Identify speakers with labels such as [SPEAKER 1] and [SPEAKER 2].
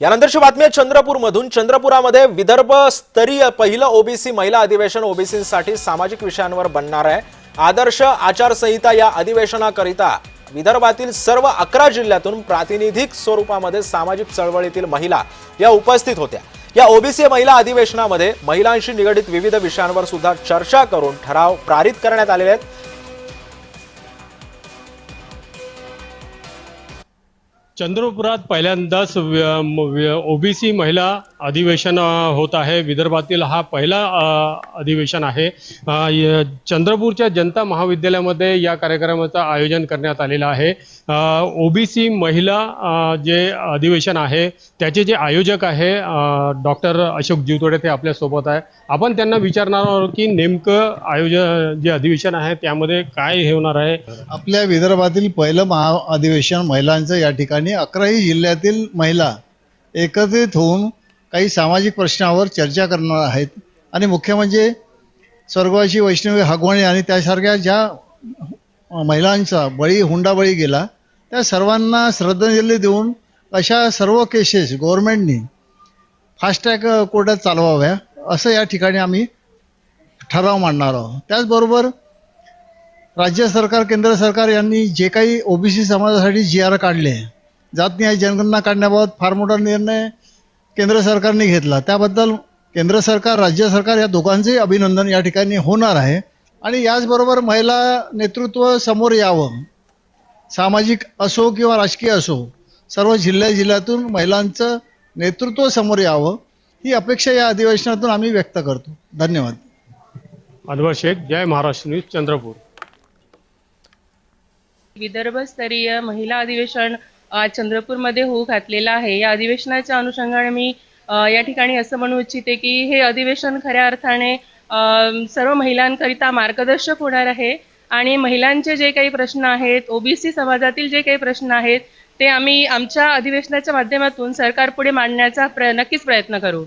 [SPEAKER 1] यानंतरची बातमी आहे चंद्रपूरमधून. चंद्रपुरामध्ये विदर्भ स्तरीय पहिलं ओबीसी महिला अधिवेशन ओबीसीसाठी सामाजिक विषयांवर बनणार आहे. आदर्श आचारसंहिता या अधिवेशनाकरिता विदर्भातील सर्व अकरा जिल्ह्यातून प्रातिनिधिक स्वरूपामध्ये सामाजिक चळवळीतील महिला या उपस्थित होत्या. या ओबीसी महिला अधिवेशनामध्ये महिलांशी निगडित विविध विषयांवर सुद्धा चर्चा करून ठराव पारित करण्यात आलेले आहेत.
[SPEAKER 2] चंद्रपुरात पहिल्यांदाच ओबीसी महिला अधिवेशन होत आहे. विदर्भातील हा पहिला अधिवेशन आहे. चंद्रपूरच्या जनता महाविद्यालयामध्ये या कार्यक्रमाचं आयोजन करण्यात आलेलं आहे. ओबीसी महिला जे अधिवेशन आहे त्याचे जे आयोजक आहे डॉक्टर अशोक जीवतोडे ते आपल्यासोबत आहे. आपण त्यांना विचारणार आहोत की नेमकं आयोजन जे अधिवेशन आहे त्यामध्ये काय हे होणार आहे?
[SPEAKER 3] आपल्या विदर्भातील पहिलं महा अधिवेशन महिलांचं या ठिकाणी. अकराही जिल्ह्यातील महिला एकत्रित होऊन काही सामाजिक प्रश्नावर चर्चा करणार आहेत. आणि मुख्य म्हणजे स्वर्गवासी वैष्णवी हगवणे आणि त्यासारख्या ज्या महिलांचा बळी हुंडाबळी गेला त्या सर्वांना श्रद्धांजली देऊन अशा सर्व केसेस गव्हर्मेंटनी फास्टॅग कोर्टात चालवाव्या असं या ठिकाणी आम्ही ठराव मांडणार आहोत. त्याचबरोबर राज्य सरकार केंद्र सरकार यांनी जे काही ओबीसी समाजासाठी जी आर काढले जात न्याय जनगणना काढण्याबाबत फार मोठा निर्णय केंद्र सरकारने घेतला. त्याबद्दल केंद्र सरकार राज्य सरकार या दोघांचेही अभिनंदन या ठिकाणी होणार आहे. आणि याचबरोबर महिला नेतृत्व समोर यावं. सामाजिक असो किंवा राजकीय असो सर्व जिल्ह्या जिल्ह्यातून महिलांचं नेतृत्व समोर यावं ही अपेक्षा या अधिवेशनातून आम्ही व्यक्त करतो. धन्यवाद.
[SPEAKER 2] अनवर शेख जय महाराष्ट्र न्यूज चंद्रपूर.
[SPEAKER 4] विदर्भस्तरीय महिला अधिवेशन आज चंद्रपूरमध्ये होऊ घातलेला आहे. या अधिवेशनाच्या अनुषंगाने मी या ठिकाणी असं म्हणू इच्छिते की हे अधिवेशन खऱ्या अर्थाने सर्व महिलांकरिता मार्गदर्शक होणार आहे. आणि महिलांचे जे काही प्रश्न आहेत ओबीसी समाजातील जे काही प्रश्न आहेत ते आम्ही आमच्या अधिवेशनाच्या माध्यमातून सरकारपुढे मांडण्याचा प्र नक्कीच प्रयत्न करू.